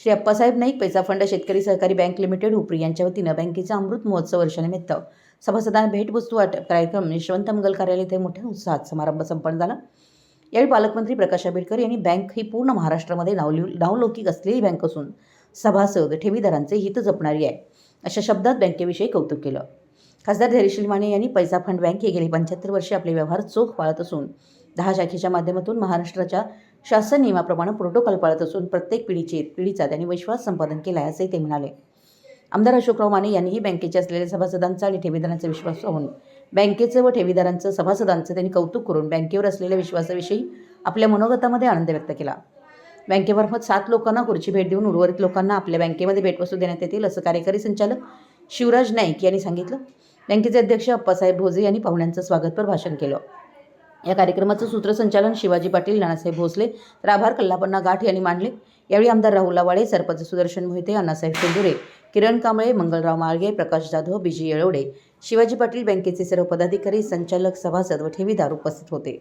श्री अप्पासाहेब नाईक पैसा फंड शेतकरी सहकारी बँक लिमिटेड उपरी यांच्या वतीनं बँकेचा अमृत महोत्सव वर्षानिमित्त. सभासदांना भेटवस्तू वाटप कार्यक्रम यशवंत मंगल कार्यालय येथे मोठ्या उत्साहात समारंभ संपन्न झाला. यावेळी पालकमंत्री प्रकाश आंबेडकर यांनी बँक ही पूर्ण महाराष्ट्रामध्ये नावली नावलौकिक असलेली बँक असून सभासद ठेवीदारांचे हित जपणारी आहे अशा शब्दात बँकेविषयी कौतुक केलं. खासदार धैर्यशील माने यांनी पैसा फंड बँक ही गेली पंच्याहत्तर वर्षे आपले व्यवहार चोख पाळत असून दहा शाखेच्या माध्यमातून महाराष्ट्राच्या शासन नियमाप्रमाणे प्रोटोकॉल पाळत असून प्रत्येक पिढीचे पिढीचा त्यांनी विश्वास संपादन केला आहे असेही ते म्हणाले. आमदार अशोकराव माने यांनीही बँकेचे असलेल्या सभासदांचा आणि ठेवीदारांचा विश्वास पाहून बँकेचं व ठेवीदारांचं सभासदांचं त्यांनी कौतुक करून बँकेवर असलेल्या विश्वासाविषयी आपल्या मनोगतामध्ये आनंद व्यक्त केला. बँकेमार्फत सात लोकांना खुर्ची भेट देऊन उर्वरित लोकांना आपल्या बँकेमध्ये भेटवस्तू देण्यात येतील असं कार्यकारी संचालक शिवराज नाईक यांनी सांगितलं. बँकेचे अध्यक्ष अप्पासाहेब भोजे यांनी पाहुण्यांचं स्वागतपर भाषण केलं. या कार्यक्रमाचं सूत्रसंचालन शिवाजी पाटील नानासाहेब भोसले तर आभार कल्लापन्ना गाठ यांनी मांडले. यावेळी आमदार राहुल लावाळे सरपंच सुदर्शन मोहिते अण्णासाहेब शेंदुरे किरण कांबळे मंगलराव माळगे प्रकाश जाधव बिजी येळवडे. शिवाजी पाटील बँकेचे सर्व पदाधिकारी संचालक सभासद व ठेवीदार उपस्थित होते.